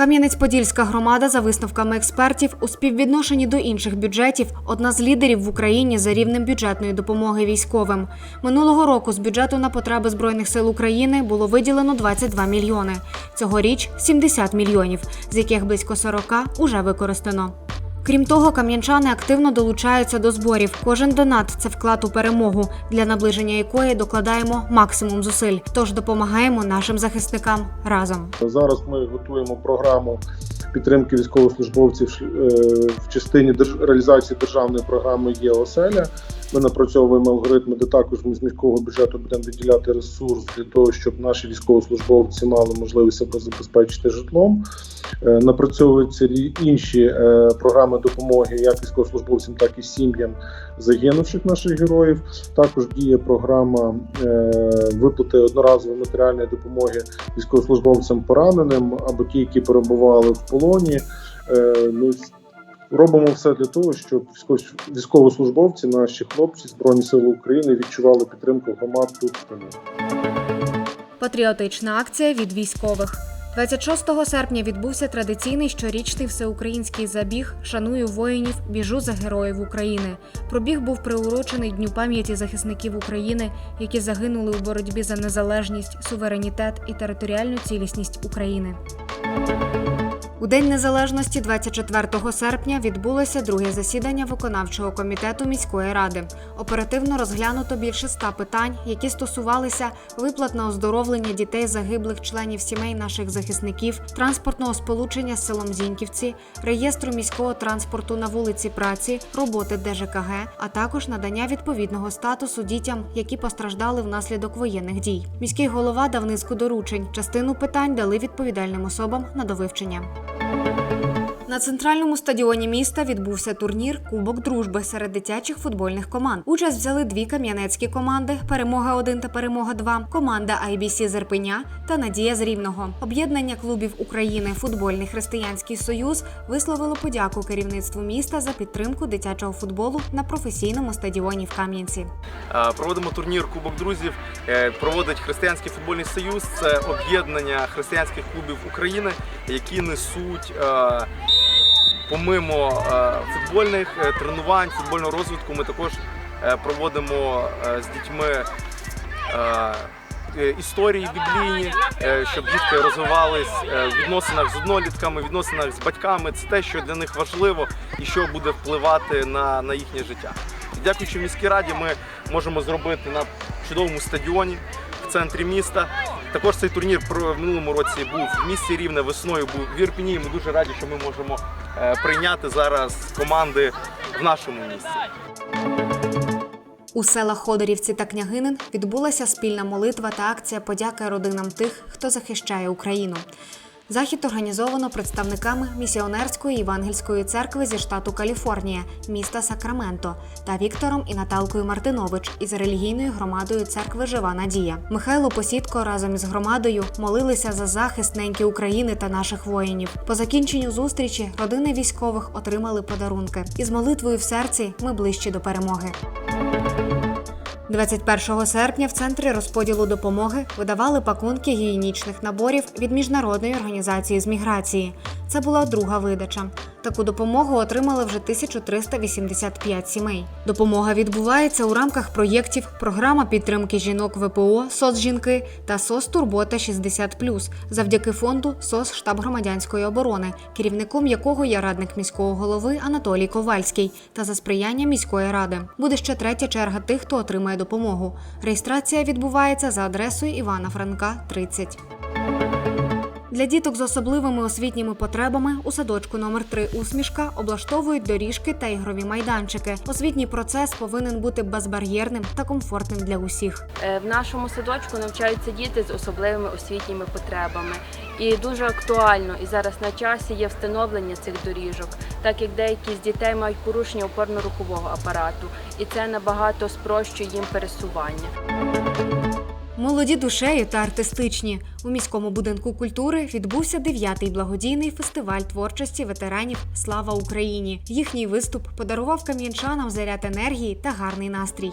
Кам'янець-Подільська громада, за висновками експертів, у співвідношенні до інших бюджетів одна з лідерів в Україні за рівнем бюджетної допомоги військовим. Минулого року з бюджету на потреби збройних сил України було виділено 22 мільйони. Цьогоріч 70 мільйонів, з яких близько 40 уже використано. Крім того, кам'янчани активно долучаються до зборів. Кожен донат це вклад у перемогу, для наближення якої докладаємо максимум зусиль. Тож допомагаємо нашим захисникам разом. Зараз ми готуємо програму підтримки військовослужбовців е, в частині реалізації державної програми «Є оселя». Ми напрацьовуємо алгоритми, де також ми з міського бюджету будемо виділяти ресурс для того, щоб наші військовослужбовці мали можливість себе забезпечити житлом. Е, Напрацьовуються інші е, програми допомоги як військовослужбовцям, так і сім'ям загинувших наших героїв. Також діє програма е, виплати одноразової матеріальної допомоги військовослужбовцям пораненим або ті, які перебували в полоні. Ну, робимо все для того, щоб військово- військовослужбовці, наші хлопці, Збройні Сили України відчували підтримку громад тут. Патріотична акція від військових. 26 серпня відбувся традиційний щорічний всеукраїнський забіг Шаную воїнів, біжу за героїв України. Пробіг був приурочений Дню пам'яті захисників України, які загинули у боротьбі за незалежність, суверенітет і територіальну цілісність України. У День Незалежності 24 серпня відбулося друге засідання виконавчого комітету міської ради. Оперативно розглянуто більше ста питань, які стосувалися виплат на оздоровлення дітей загиблих членів сімей наших захисників, транспортного сполучення з селом Зіньківці, реєстру міського транспорту на вулиці праці, роботи ДЖКГ, а також надання відповідного статусу дітям, які постраждали внаслідок воєнних дій. Міський голова дав низку доручень. Частину питань дали відповідальним особам на довивчення. На центральному стадіоні міста відбувся турнір Кубок дружби серед дитячих футбольних команд. Участь взяли дві кам'янецькі команди: Перемога 1 та Перемога 2 команда IBC з Ірпеня та Надія з Рівного. Об'єднання клубів України Футбольний християнський союз висловило подяку керівництву міста за підтримку дитячого футболу на професійному стадіоні в Кам'янці. Проводимо турнір Кубок друзів. е, Проводить Християнський футбольний союз. Це об'єднання християнських клубів України, які несуть е, помимо е, футбольних е, тренувань, футбольного розвитку. Ми також е, проводимо з дітьми. Історії біблійні, щоб дітки розвивались в відносинах з однолітками, в відносинах з батьками. Це те, що для них важливо і що буде впливати на, на їхнє життя. Дякуючи міській раді, ми можемо зробити на чудовому стадіоні в центрі міста. Також цей турнір в минулому році був в місті Рівне, весною був в Ірпіні. Ми дуже раді, що ми можемо прийняти зараз команди в нашому місті. У селах Ходорівці та Княгинин відбулася спільна молитва та акція подяки родинам тих, хто захищає Україну. Захід організовано представниками місіонерської євангельської церкви зі штату Каліфорнія, міста Сакраменто, та Віктором і Наталкою Мартинович із релігійною громадою церкви Жива Надія. Михайло Посідко разом із громадою молилися за захист неньки України та наших воїнів. По закінченню зустрічі родини військових отримали подарунки. Із молитвою в серці ми ближчі до перемоги. 21 серпня в центрі розподілу допомоги видавали пакунки гігієнічних наборів від міжнародної організації з міграції. Це була друга видача. Таку допомогу отримали вже 1385 сімей. Допомога відбувається у рамках проєктів Програма підтримки жінок ВПО «СОС-жінки» та «СОС Турбота 60+» завдяки фонду «СОС Штаб громадянської оборони, керівником якого є радник міського голови Анатолій Ковальський, та за сприяння міської ради. Буде ще третя черга тих, хто отримає допомогу. Реєстрація відбувається за адресою Івана Франка, 30. Для діток з особливими освітніми потребами у садочку номер 3 усмішка облаштовують доріжки та ігрові майданчики. Освітній процес повинен бути безбар'єрним та комфортним для усіх. Е, В нашому садочку навчаються діти з особливими освітніми потребами. І дуже актуально і зараз на часі є встановлення цих доріжок, так як деякі з дітей мають порушення опорно-рухового апарату, і це набагато спрощує їм пересування. Молоді душею та артистичні у міському будинку культури відбувся дев'ятий благодійний фестиваль творчості ветеранів Слава Україні. Їхній виступ подарував кам'янчанам заряд енергії та гарний настрій.